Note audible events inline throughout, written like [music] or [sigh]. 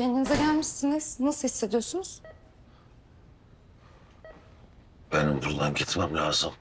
Kendinize gelmişsiniz. Nasıl hissediyorsunuz? Benim buradan gitmem lazım.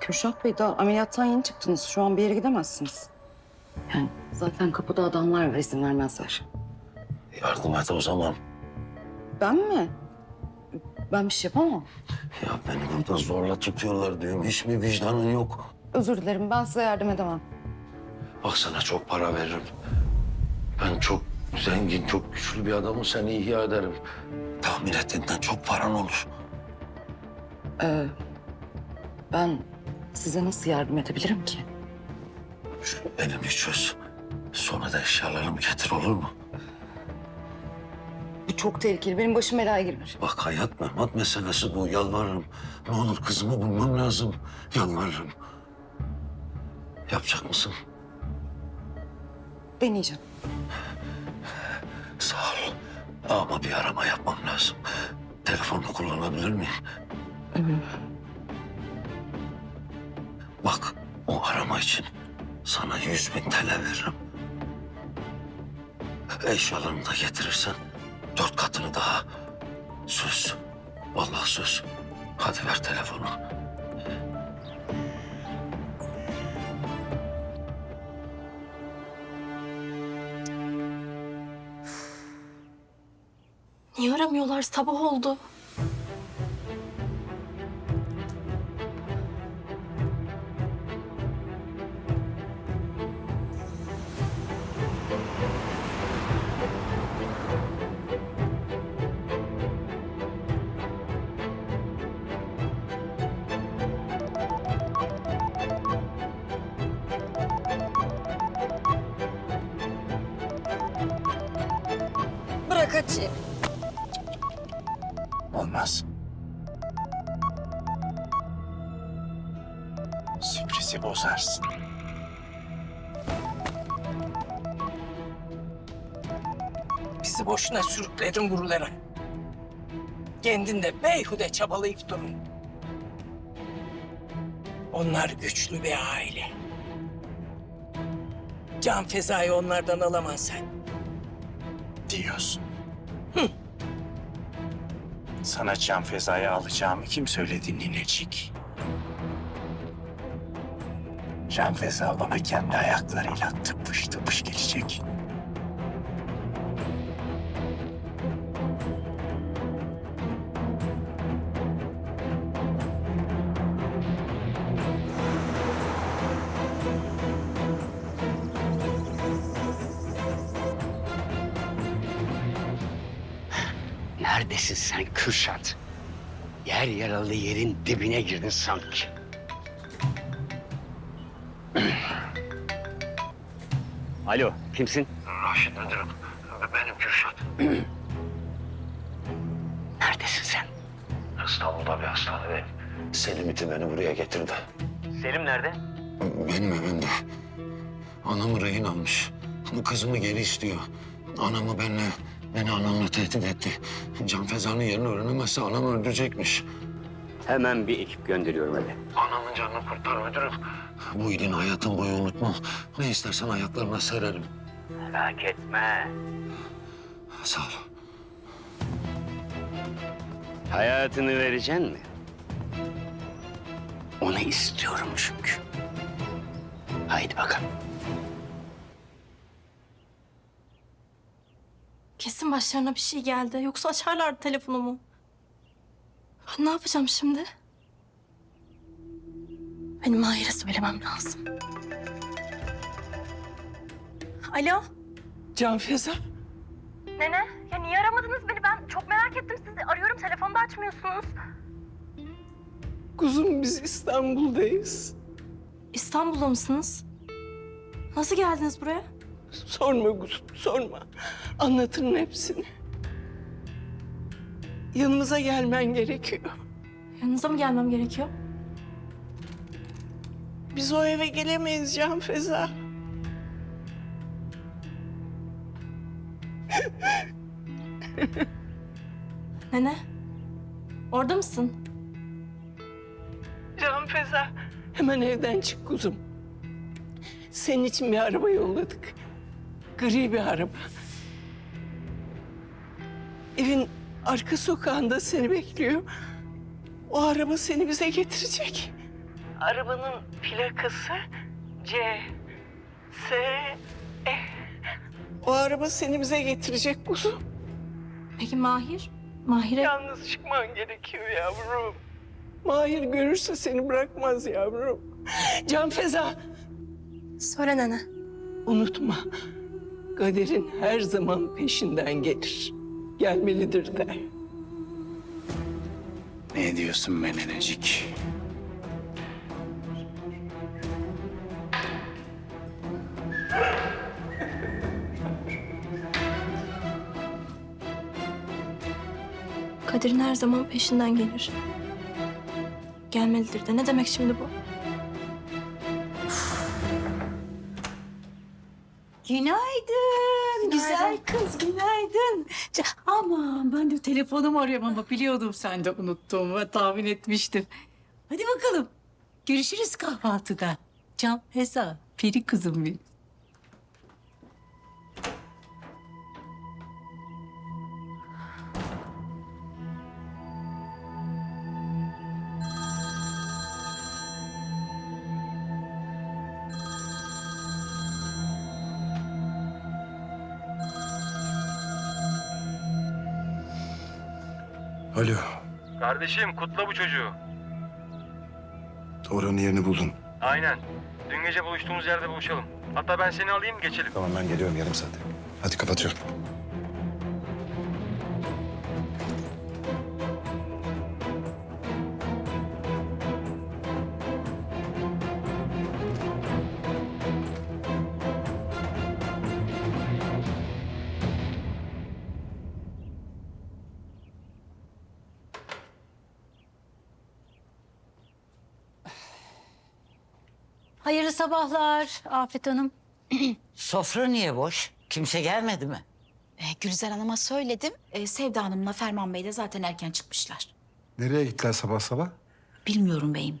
Kürşat Bey daha ameliyattan yeni çıktınız. Şu an bir yere gidemezsiniz. Yani zaten kapıda adamlar var izin vermezler. Yardım et o zaman. Ben mi? Ben bir şey yapamam. Ya beni burada zorla tutuyorlar diyorum. Hiç mi vicdanın yok? Özür dilerim ben size yardım edemem. Bak sana çok para veririm. Ben çok zengin, çok güçlü bir adamım. Seni ihya ederim. Tahmin ettiğinden çok paran olur. Ee, ben size nasıl yardım edebilirim ki? Şu elimi çöz. Sonra da eşyalarımı getir olur mu? Bu çok tehlikeli. Benim başım belaya girer. Bak hayat memat meselesi bu. Yalvarırım. Ne olur kızımı bulmam lazım. Yalvarırım. Yapacak mısın? Deneyeceğim. Ama bir arama yapmam lazım. Telefonunu kullanabilir miyim? Bak o arama için sana yüz bin TL veririm. Eşyalarını da getirirsen dört katını daha. Söz. Vallahi söz. Hadi ver telefonu. Niye aramıyorlar? Sabah oldu. Bırak açayım. Olmaz. Sürprizi bozarsın. Bizi boşuna sürükledin buralara. Kendin de beyhude çabalayıp durun. Onlar güçlü bir aile. Can fezayı onlardan alamaz sen. Diyorsun. Sana can fezaya alacağımı kim söyledi ninecik? Can feza bana kendi ayaklarıyla tıpış tıpış gelecek. Neredesin sen Kürşat? Yer yaralı yerin dibine girdin sanki. [clears throat] Alo, kimsin? Raşit Müdürüm. Benim Kürşat. [clears throat] Neredesin sen? İstanbul'da bir hastanedeyim. Selim iti beni buraya getirdi. Selim nerede? Benim evimde. Anamı rehin almış. Bu kızımı geri istiyor. Anamı benle, beni anamla tehdit etti. Can Feza'nın yerini öğrenemezse anamı öldürecekmiş. Hemen bir ekip gönderiyorum eve. Anamın canını kurtar müdürüm. Bu iyiliğini hayatım boyu unutmam. Ne istersen ayaklarına sererim. Merak etme. Sağ ol. Hayatını vereceksin mi? Onu istiyorum çünkü. Haydi bakalım. Kesin başlarına bir şey geldi. Yoksa açarlardı telefonumu. Ben ne yapacağım şimdi? Benim Mahir'e söylemem lazım. Alo? Can feza. Nene? Ya niye aramadınız beni? Ben çok merak ettim sizi. Arıyorum telefonda açmıyorsunuz. Kuzum biz İstanbul'dayız. İstanbul'da mısınız? Nasıl geldiniz buraya? Sorma kuzum sorma. Anlatırım hepsini. Yanımıza gelmen gerekiyor. Yanınıza mı gelmem gerekiyor? Biz o eve gelemeyiz Can Feza. Nene? Orada mısın? Can Feza hemen evden çık kuzum. Senin için bir araba yolladık. Gri bir araba. evin arka sokağında seni bekliyor. O araba seni bize getirecek. Arabanın plakası C S E. O araba seni bize getirecek kuzum. Peki Mahir? Mahir'e Yalnız çıkman gerekiyor yavrum. Mahir görürse seni bırakmaz yavrum. Can Feza söyle nene. unutma. Kaderin her zaman peşinden gelir. Gelmelidir de. Ne diyorsun menenecik? Kadir'in her zaman peşinden gelir. Gelmelidir de. Ne demek şimdi bu? Günaydın. Güzel kız günaydın. Ca- Aman ben de telefonumu arıyorum ama biliyordum sen de unuttuğumu tahmin etmiştim. Hadi bakalım. Görüşürüz kahvaltıda. Can Feza, peri kızım benim. Alo, Kardeşim kutla bu çocuğu. oranın yerini buldun. Aynen. Dün gece buluştuğumuz yerde buluşalım. Hatta ben seni alayım geçelim. Tamam ben geliyorum yarım saate. Hadi kapatıyorum. Hayırlı sabahlar Afet Hanım. [clears throat] Sofra niye boş? Kimse gelmedi mi? E, Gülizar Hanım'a söyledim. E, Sevda Hanım'la Ferman Bey de zaten erken çıkmışlar. Nereye gittiler sabah sabah? Bilmiyorum beyim.